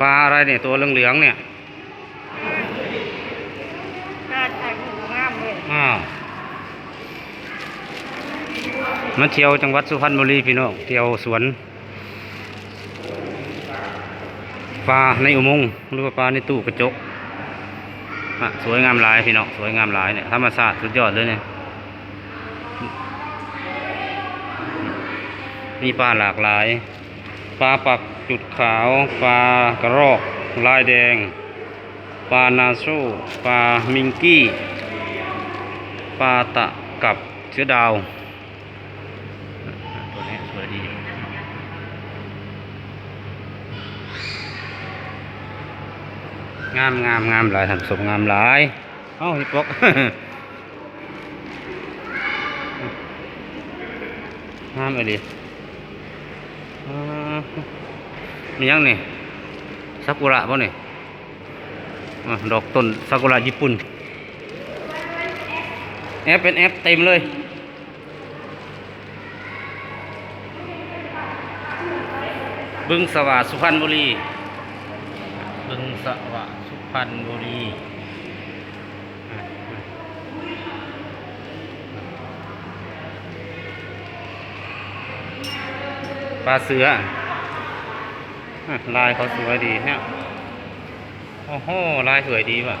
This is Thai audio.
ปลาอะไรเนี่ยตัวเหลืองๆเนี่ยน่าใช้หูงามเลยอ้าวมาเที่ยวจังหวัดสุพรรณบุรีพี่น้องเที่ยวสวนปลาในอุโมงค์หรือว่าปลาในตู้กระจกอะสวยงามหลายพี่น้องสวยงามหลายเนี่ยธรรมชาติสุดยอดเลยเนี่ยมีปลาหลากหลาย ปลาปักจุดขาวปลากระรอกลายแดงปลานาโซปลามิงกี้ปลาตะกับเชื้อดาว ตัวนี้สวยดีงามงามงามหลายทำสมงามหลาย เอ้าฮิปปอกงามเลยดิ อ่ามียังนี่ซากุระป่ะนี่อะดอกต้นซากุระญี่ปุ่นแอปเป็นแอปเต็มเลยบึงสว่าสุพรรณบุรี บึงสว่าสุพรรณบุรีปลาเสืออะ ลายเขาสวยดีเนี่ย โอ้โห ลายสวยดีว่ะ